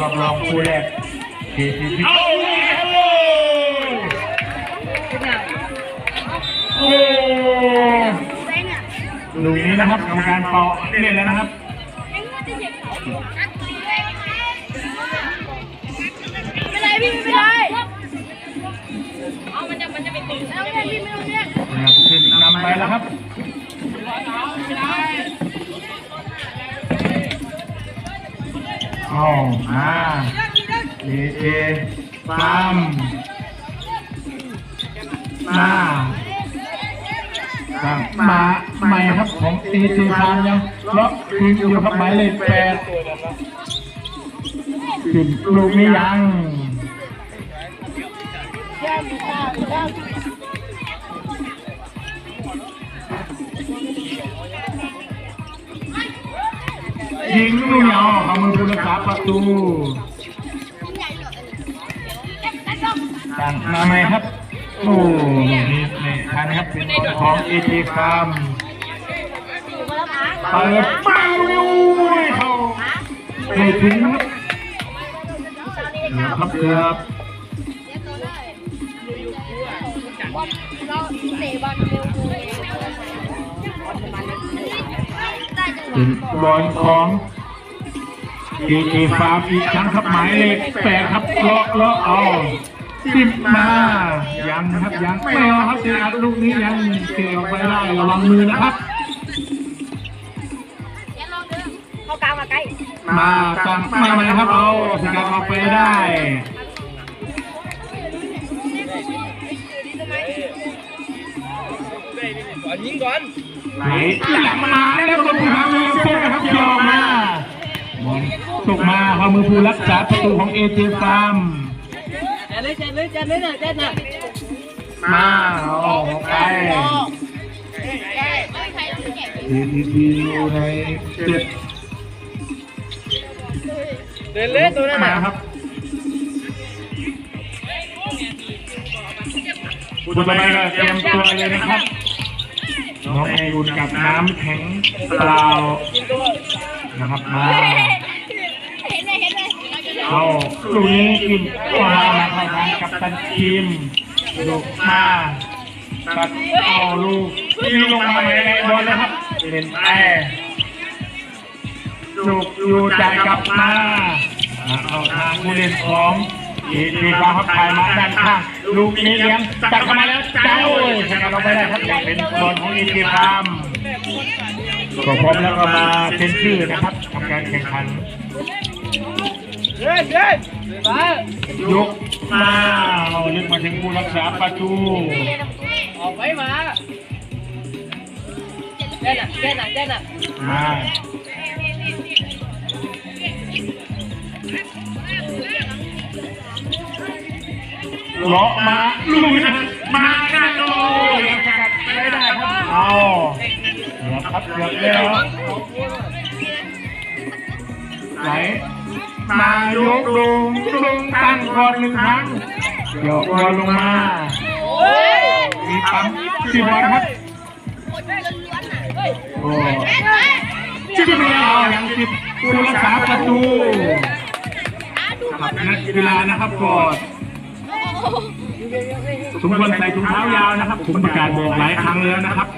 รอบรองคู่แรกเอทีพีเอาเลยครับโอ้ลูกนี้นะครับกรรมการเป่าเล่นแล้วนะครับไม่เป็นไรพี่ไม่เป็นไรเอามันจะมันจะเป็นตีแล้วไม่เป็นพี่ไม่ต้องเรียกนะครับขึ้นนำไปแล้วครับ เอามาเอเอฟาร์มมามาใหม่ครับของเอเจฟาร์มยังล็อกคืนอยู่ครับหมายเลขแปดสิบลูกนี้ยัง ยิงลูกเหนียวเอามือผู้รักษาประตูสั่งมาไหมครับ โอ้นี่นี่ทันครับเป็นของเอทีฟาร์มเปิดป้าเลยเขาไม่ถึงครับเกือบเกือบเราเตะบอลเร็วเลย เป็นบอลของเอทีฟาร์มอีกครั้งครับหมายเลขแปดครับเลาะเลาะเอาสิบมายังครับยังไม่เอาครับเสียลูกนี้ยังเกี่ยวไปได้ระวังมือนะครับเข้ากลางมาใกล้มาตังมาไหมครับเอาสกัดออกไปได้ก่อนยิงก่อนไหลหลังมาแล้วก็มือหามือเพื่อนครับยอมมาบ อลตกมาพอมือผู้รักษาประตูของเอเจฟาร์มแจนเลยแจนเลยแจนเลยนะแจนนะมาเอาออกไปทีทีทีอยู่ในเจ็ดเดินเลยตัวนั้นมานะครับคุณต่อไปก็เตรียมตัวเลยนะครับน้องไอรุนกับน้ำแข็งเปล่านะครับมา เอาลูกนี้กินมาเข้าทางกับตันทีมลูกมาตัดเอาลูกยิงลงมาในบอลนะครับเป็นแอลูกอยู่ใจกลับมาเข้าทางผู้เล่นของอีทีฟ้าเขาถ่ายมาด้านข้างลูกนี้เลี้ยงตัดเข้ามาแล้วเจ้าชนะเราไปได้ครับเป็นบอลของอีทีฟามก็พร้อมแล้วก็มาเป็นชื่อนะครับทำการแข่งขัน เดินเดินมายกมาเอาลึกมาถึงผู้รักษาประตูออกไปมาแจนน่ะแจนน่ะแจนน่ะมาเลาะมาลุยมาหน้าโอ้ยยังสกัดไม่ได้ครับเอาเกือครับเกือแล้วไหล มายกลงลงตั้งก่อนหนึ่งครั้งยกบอลลงมามีปั๊มสิบอลครับหมดเลยล้วนๆอะเฮ้ยโอ้ชิบเรียวยังติดผู้รักษาประตูครับนักกีฬานะครับกอดสมควรใส่ถุงเท้ายาวนะครับ ผมประกาศบอกหลายครั้งแล้วนะครับ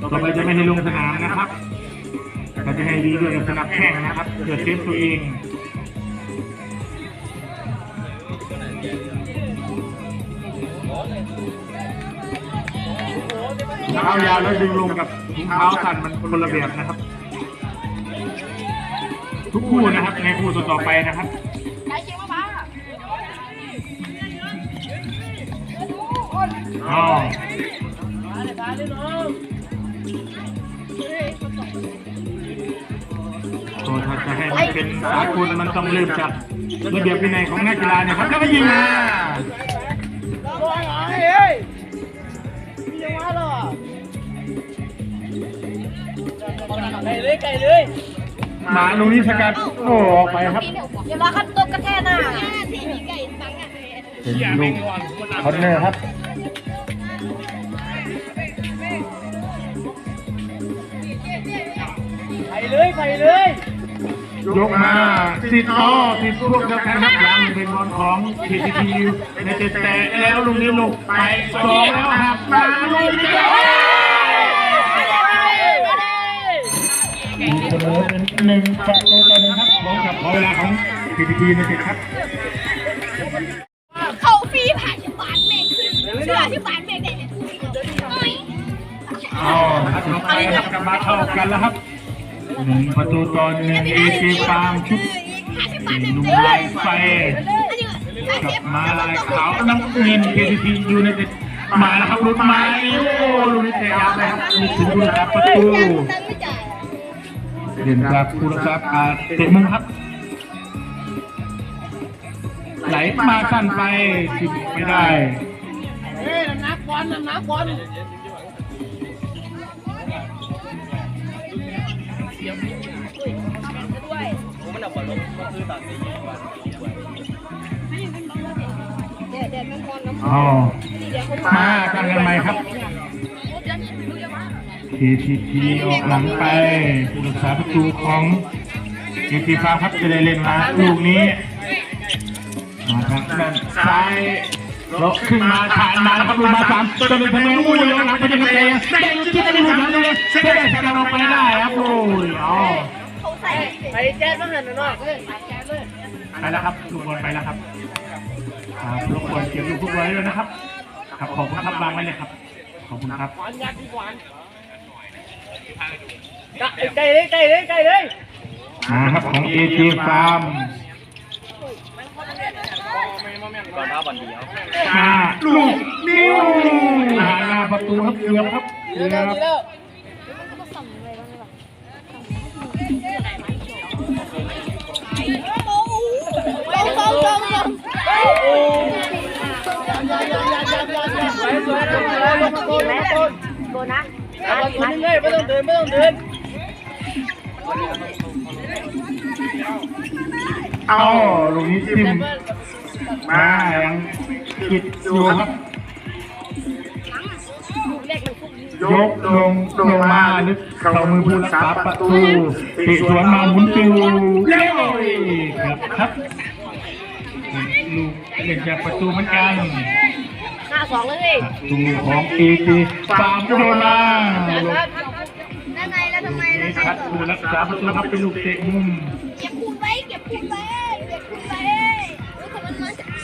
ต่อไปจะไม่ให้ลงสนามนะครับ เราจะให้ดีด้วยกับสนับแข้งนะครับเพื่อเซฟตัวเองเท้ายาวแล้วดึงลงกับถุงเท้าสั้นมันคนละแบบนะครับ ทุกคู่นะครับในคู่ต่อไปนะครับใช้เชียงมาบ้าอ๋อ ตัวถ้าจะให้มันเป็นสากลมันต้องเริ่มจากระเบียบวินัยของนักกีฬานี่ยครับแล้วก็ยิงมาไก่เลยไก่เลยหมาลูกนี้สกัดโอ้ออกไปครับอย่ามาขัดตกกระแทกหน้าเป็นลูกคอนเนอร์ครับไปเลยไปเลย ยกมาติดต่อติดพวกกันครับหลังเป็นบอลของทีทีทีในเตะแต่แล้วลูกนี้ลูกไปสองแล้วหักมาลูกนี้มีเสมอเป็นหนึ่งประตูต่อหนึ่งครับพร้อมกับขอเวลาของทีทีในเตะครับเขาฟรีผ่านที่บานเมฆเชื่อที่บานเมฆได้เนี่ยโอ้ยเอาสุดท้ายครับกลับมาเข้ากันแล้วครับ หนึ่งประตูต่อหนึ่งเอซีฟาร์มชุดผ่านที่บานเมฆนุ่มลายไฟกับมาลายขาวน้ำเงินเคทีทียูไนเต็ดมาแล้วครับลุ้นมาโอ้ลูกนี้เตะยาวเลยครับมีถึงผู้รักษาประตูเด่นครับผู้รักษาอาเตะมุมครับไหลมาสั้นไปจิบไม่ได้เฮ้ยนักบอลนักบอล เดี๋ยวเดี๋ยวมันบอลน้ำอ๋อเดี๋ยวเขามากันกันไหมครับ ทีทีทีออกหลังไปผู้รักษาประตูของทีทีฟ้าครับจะได้เล่นมาลูกนี้มาทางด้านซ้าย ลกขึ้นมาผ่านมาแล้วครับลูมาสามตัวหนึ่งทำไมอู้ยหลังไปยังไงเลยได้ยังคิดได้ลูกหลังเลยเสียได้แสดงออกไปได้ครับโอ้ยอ๋อเขาใส่ไปแจ๊ดบ้างหันหน่อยเลยไปแลยไปแล้วครับลูกบอลไปแล้วครับครับรบกวนเก็บลูกฟุตบอลไว้ด้วยนะครับครับขอบคุณครับวางไว้เลยครับ ขอบคุณครับหวานยัดดีกว่าไก่เลยไก่เลยไก่เลยมาครับของเอจฟาร์ม ตอนท้าบอลเดียวลูกนิ้วหน้าประตูครับเกือบครับเกือบโบนะมาดิไม่ต้องเดินไม่ต้องเดินเอาลูกนี้จิ้ม มายังกิดอยู่ครับยกลงลงมาลึกเข้ามือผู้รักษาประตูติสวนมาหมุนติวเร็วครับครับลูกเล่นจากประตูเหมือนกันหน้าสองเลยประตูของเอจีฟาร์มโดนานั่นไงแล้วทำไมเอแล้วไงชัดต่อผู้รักษาประตูครับเป็นลูกเตะมุมเก็บคูณไว้เก็บคูณไว้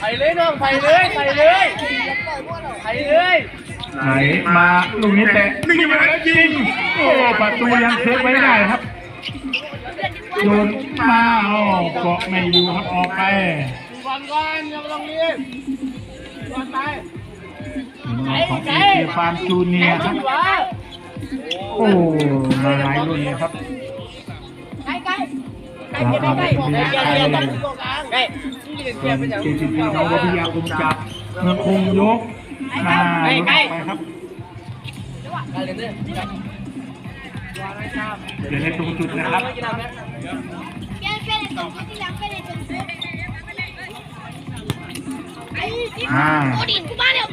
ไปเลยน้องไปเลยไปเลยเก็บปล่อยพวกเราไปเลยไหนมาลูกนี้แต่นี่มาแล้วจริงโอ้ประตูยังเซฟไว้ได้ครับโยนมาโอ้เกาะไม่อยู่ครับออกไปบอลก่อนอย่าต้องรีบบอลไปของเอเจฟาร์มจูเนียร์ครับวะโอ้มาหลายรุ่นเลยครับใกล้ใกล้ใกล้ใกล้ใกล้ใกล้ใกล้ ส่วนเจสิบีเขาวิทยาคมจับเมืองคงยกมาไปครับเดี๋ยวในตรงจุดนะครับ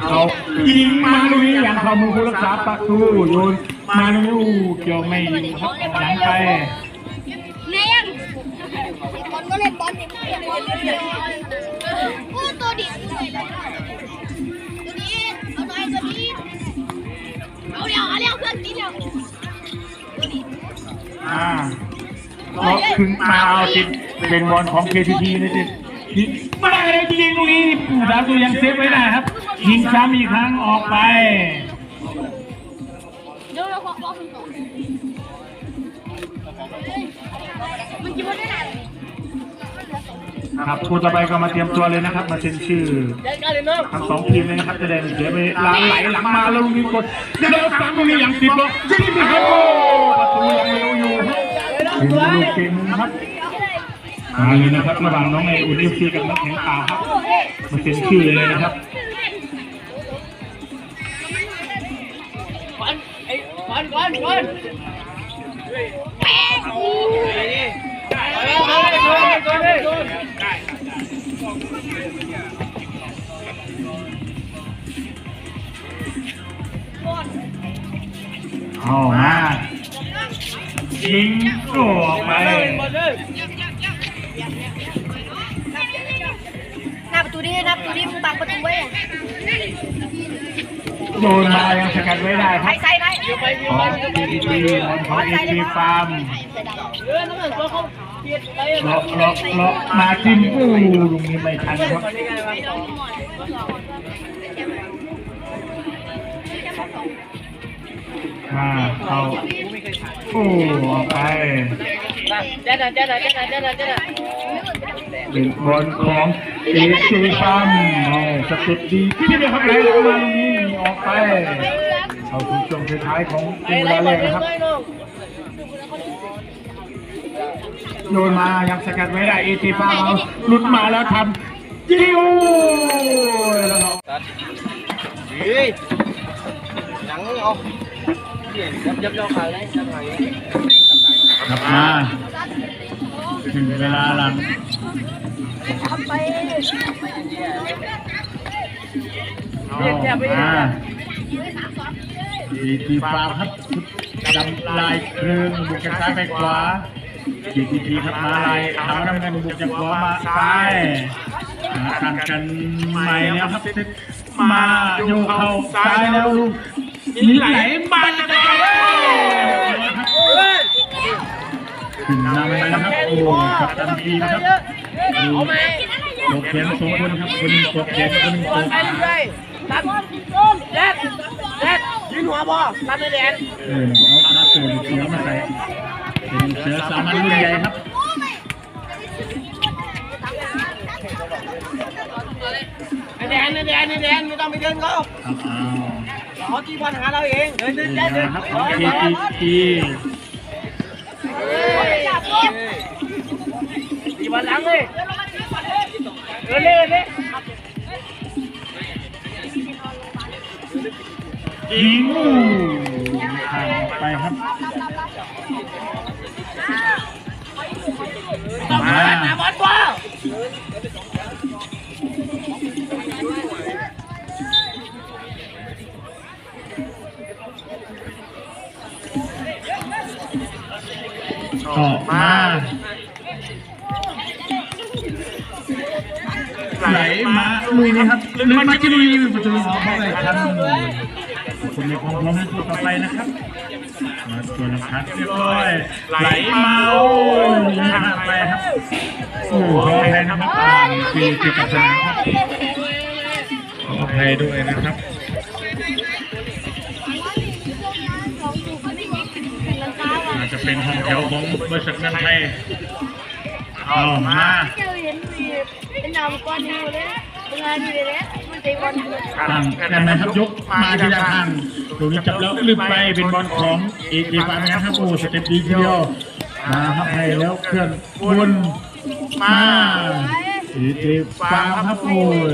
เอายิงมาลุยอย่างเขามือผู้รักษาประตูโยนมาลุยเกี่ยวไม่ยู่ครับหลังไป ก็เล่นบอลเด็กเล่นบอลเล่นโอ้ตัวดินเลยตัวนี้เอาหน่อยตัวนี้เอาเร็วเอาเร็วเพื่อนนิดเดียวตัวนี้อ่าล็อกถึงมาเอาติดเป็นบอลของ KTT เลยติดยิงไม่ได้เลยยิงลูกนี้ผู้สาประตูยังเซฟไว้ได้ครับยิงซ้ำอีกครั้งออกไปเดี๋ยวเราขอขอคุณก่อนมันกินไม่ได้ไหน ครับคู่ต่อไปก็มาเตรียมตัวเลยนะครับ มาเซ็นชื่อทั้งสองทีมเลยนะครับจะได้เสียเวลาไหลหลังมาแล้วลูกนี้กดเดี๋ยวซ้ำตรงนี้ยังติดบล็อกยิงไม่เข้ประตูยังเร็วอยู่ครับเป็นลูกเกมครับมาเลยนะครับระหว่างน้องไออุ่นเอฟซีกับนักแข่งข่าครับมาเซ็นชื่อเลยนะครับบอลไอ้บอลบอนี่ไป เอามายิงตัวไปหน้ไประตูดิหน้ไประตูดิมึงบัไประยูไว้อะโดนมายูไปยูสกัดไปว้ได้คใไปรับใส่ไป ของอีทีของอีทีฟยูไปเออน้ำเหลืองตัวเขา เปลี่ยนไปเลาะเลาะเลาะมาจิ้มอู้ลุงนี้ไม่ทันครับมาเอาโอ้ออกไปเจ๊ดเจ๊ดเจ๊ดเจ๊ดเจ๊ดเจ๊ดเป็นบอลของเอีทีฟาร์มสเต็ปดีที่นี่ครับไหลออกมาลุงนี้ออกไปเอาถึงช่วงท้ายของไอ้เวลาบเลยนะครับ โยนมายังสกัดไว้ได้อีทีฟาร์มเอาหลุดมาแล้วทำจิ้วแล้วก็เฮ้ยหนังเอายับยับยับขายเลยยับขายเลยกลับมาถึงเวลาหลังทำไปเอามาอีทีฟาร์มครับดำลายเครื่องบุกจากซ้ายไปขวา อีทีทีครับมาลายเท้าน้ำเงินบุกจากขวมาซ้ายหาทางกันใหม่แล้วครับมาโยเข้าซ้ายแล้วลูกมีไหลมาจะได้ขึ้นนำไปนะครับโอ้กับตันทีมครับเอาไหมตกเขียนสองคนครับคนหนึงตกเขียนคนหนึงบตอลกไปเรื่อยตัดเจ๊ดเจ๊ดยืนหัวบอตัดในแดนเออเอาคณะเสือเสือมาใส่ เป็นเสือสามัญรุ่นใหญ่ครับในแดนในแดนในแดนไม่ต้องไปเดินเขาครับเอาเขาที่ปัญหาเราเองเดินเดินนี่เดินเดินนะครับของเคทีทีตีบอลหลังเลยเดินเลยเลยยิงผ่านไปครับ มามาบอลบอลออกมาไหลมาลุยนี่ครับลุยมาที่ลุยประตูออกเข้าไปทันคนในความพร้อมในตัวต่อไปนะครับ มาตัวนะครับเรียบร้อยไหลมาโอ้ ยห่างไปครับโอ้ขออภัยนะครับอ่าคือคือกับสามครับขออภัยด้วยนะครับอาจจะเป็นห้องแถวของบริษัทเมืองไทยเอามาตั้งกันนะครับยกมาทีละทานข้างตรงนี้จับแล้วลืมไปเป็นบอลของอีกทีมนะครับโอ้สเต็ปดีเดียว มาครับให้แล้วเคลื่อนวนมาอีกทีฟางครับโอ้ย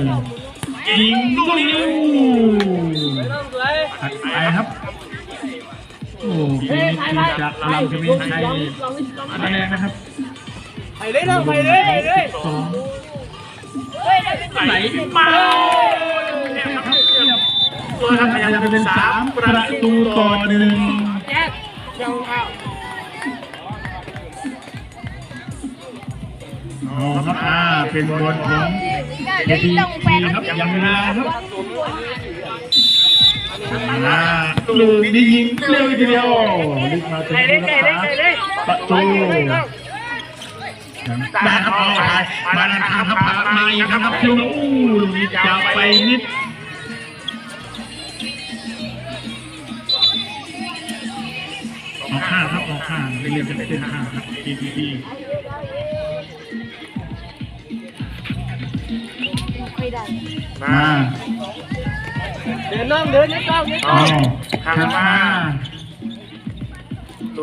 ยิงลูกนี้ต้องสวยถัดไปครับโอ้เป็นทีมจากลำเขมินชัยมาแรงนะครับไปเลยน้องไปเลยไปเลยสองเฮ้ยได้ไหลมาตัวทำพยายามเป็นสามประตูต่อหนึ่งแจ๊ดเจ้าเอา เอาครับอ่าเป็นบอลของเอทีครับยังมีเวลาครับอ่าลูกนี้ยิงเร็วทีเดียวลึกมาถึงไปเลยไปเลยไประตูได้ครับเอาไปมาด้านข้างครับมาอีกครับครับคิวอู้ลูกนี้จะไปนิดออกข้างครับออกข้างเรียนจะเป็นข้างครับ PPP ไม่ได้ มาเดินน้องเดินนี่ต้องนี่ต้อเอางข้างมา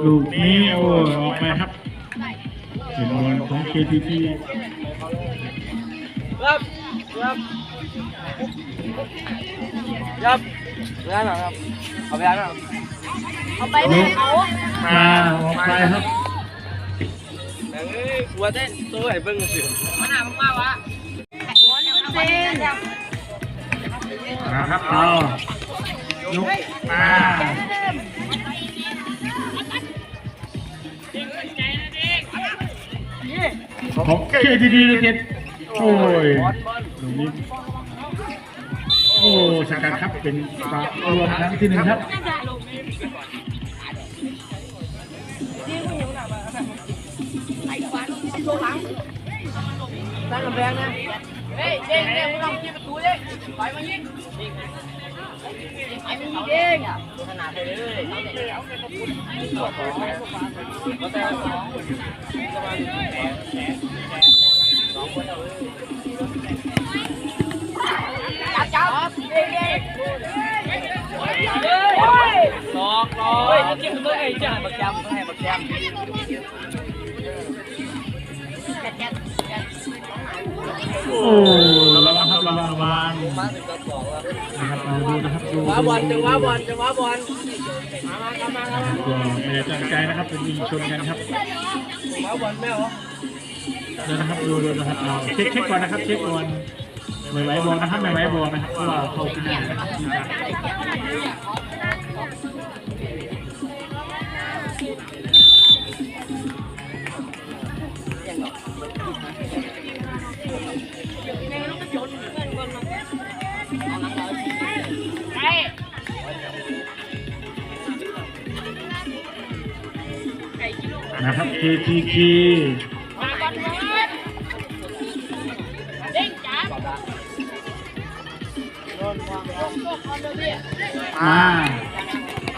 ลูกนี้โอ้ยออกไปครับเป็นบอลของ KPP ครับครับครับเวลาหน่อยครับเอาเวลาหน่อยเอาไปเลยเอามาออกไปครับเอ้ยกลัวเต้นตัวไหนเบิ้งสิมันหนามากวะ บอลมันะครับเอายกมาของ KPP เลยเจ็ดโอ้ยบอลบอลลูกนี้โอ้สกัดครับเป็นฝารวมครั้งที่หนึ่งครับตั้งกำแพงนะ เฮ้ยเด้งเด้งมึงต้องยิงประตูเด้งไปมายิงไปมัน ระตูเอาแต่เอาแต่สองสองคนเอาจับจับเด้งเด้งสองร้อยจะกินตัวไอ้จ้าบักแจมให้บักแจมโอ้ระวังครับระวังระวังมาถึงตัวสอนะครับเราดูนะครับดูว้าบอลจังหวะบอลจังหวะบอลมามามามามาก็ไม่ได้ตั้งใจนะครับเป็นยิงชนกันครับว้าบอลแม่เหรอเดี๋ยวนะครับดูดูนะครับเราเช็คเช็คก่อนนะครับเช็คก่อนไม่ไหวบอกนะครับไม่ไหวบอกนะครับเพราะว่าเข้าที่หน้านะครับ นะครับ KTK มา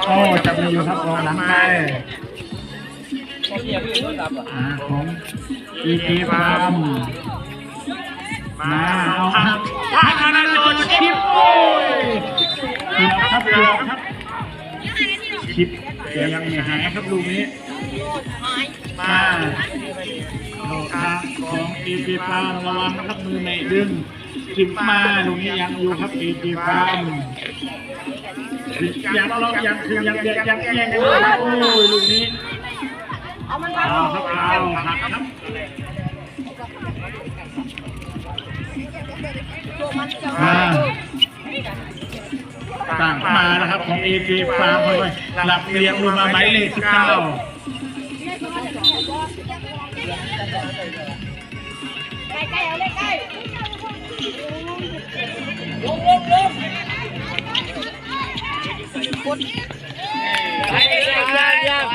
โอ้จับมืออยู่ครับกอหลังไปเขาเรียกพี่รถดับอะอ่าของ EK Farm มาเอาครับว่าธนาโดนชิปโอ้ยเกือบครับเกือบครับชิปแต่ยังไม่หายครับลูกนี้ มาเอาทาของ EK Farm ระวังนะครับมือไม่ดึงชิปมาลูกนี้ยังอยู่ครับ EK Farm ยังเรายังคือยังยังยังแยังยังโอ้ยลูกนี้เอาครับเอาหักครับมาตั้งมานะครับของเอเจฟาร์มค่อยๆหลับเรียงลงมาหมายเลขสิบเก้า ใกล้ใกลเอาเลยใกล้ลงลงลงไปเลยยังยัง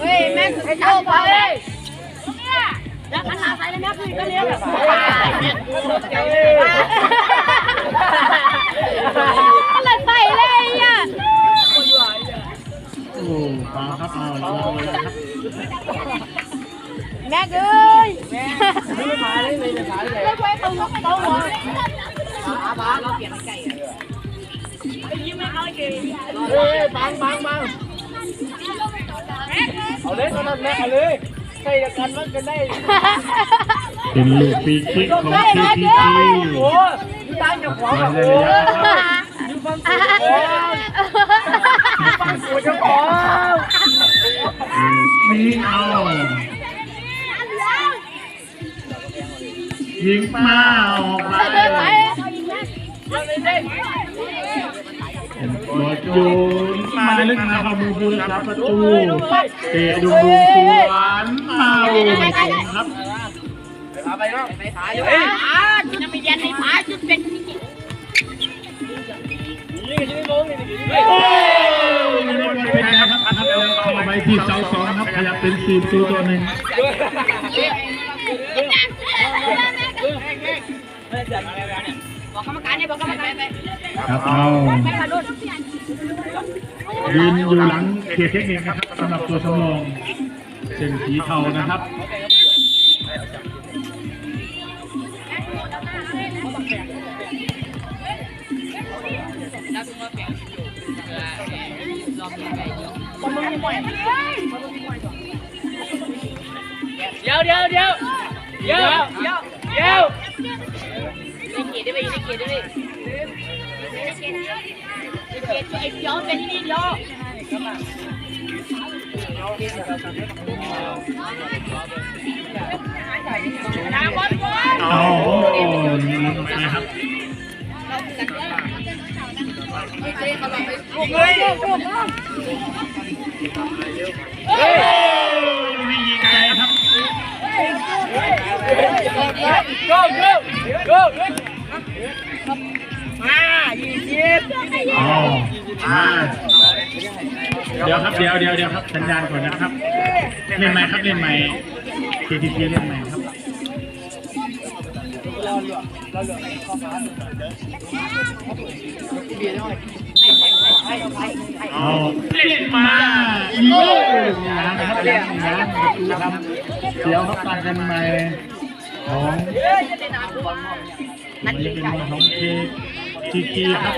เฮ้ยแม่ไอ้เจ้าไปเลยแล้วขันหาใส่เลยแม่คือก็เลี้ยงแบบ โอ้ปาครับเอาลงเลยนะครับแม่เอ้ยไม่ได้มาเลยไม่ได้มาเลยไม่ควรต้องต้องหัวมาบ้าเราเปลี่ยนไก่เฮ้ยบังบังบังเอาเลยตอนนั้นแม่เอาเลยใส่กันมันกันได้เป็นลูกปีคิกของ KTK โอ้ยตั้งกับของแบบโอ้ยอยู่ฟังกูฟัง กูเจ้าของยิงเอายิงมาออกไปเดินไปเป็นบอลโยนมาลึกมาเข้ามือผู้รักษาประตูเตะดูดูสวนมาโอ้ไม่ตรงครับพาไปเนาะไปถ่ายอยู่อ่าจุดไม่ยันในผาจุดเป็น ไม่มองนี่โอ้เป็นไงครับครับเข้าไปที่เสาสองครับขยับเป็นสี่ตัวตัวหนึ่งบอกกรรมการเนี่ยบอกกรรมการไปครับเอายืนอยู่หลังเกียร์เทคนิคนะครับสำหรับตัวสำรองเส้นสีเทานะครับ เดี๋ยวเดี๋ยวเดี๋ยวเดี๋ยวเดี๋ยวเดี๋ยวในเกียรได้ไหมในเกียรได้ไหมนเกียรในเกียรไอ้ย้อนเป็นที่ย้อนดาบอลบอลเอาโอ้ยิงลงไปนะครับเฮ้ย โอ้ยยิงไกลครับ go go go มายี่สิบอ๋อมาเดี๋ยวครับเดี๋ยวเดี๋ยวเดี๋ยวครับสัญญาณก่อนนะครับ เล่นใหม่ครับเล่นใหม่ KTP เล่นใหม่ครับเราเหลือเราเหล่ นมาอีโม่นะครับยางยางประครับเดี๋ยวครับตัดกันใหม่ของมันจะเป็นของทีทีทีครับ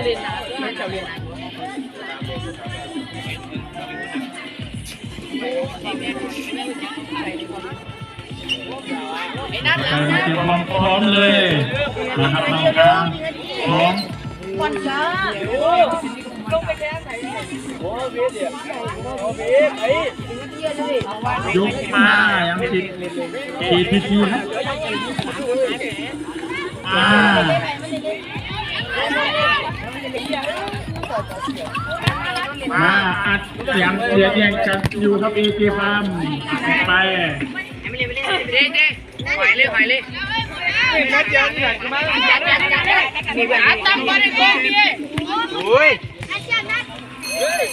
เรามาเตรียมความพร้อมเลยนะครับน้องครับพร้อม โอ้เบียดเดี๋ยวโอ้เบียดไอ้ยกมายังติด KTP ครับอ่ามาอัดเสียงเดียดแย่งกันอยู่ครับเอเจฟาร์มไปไหวเลยไหวเลยมา เจอกันมาจัดจัดจัดมีแบบนี้ตั้งบอลในกองนี่โอ้ยอาจารย์นัดเฮ้ย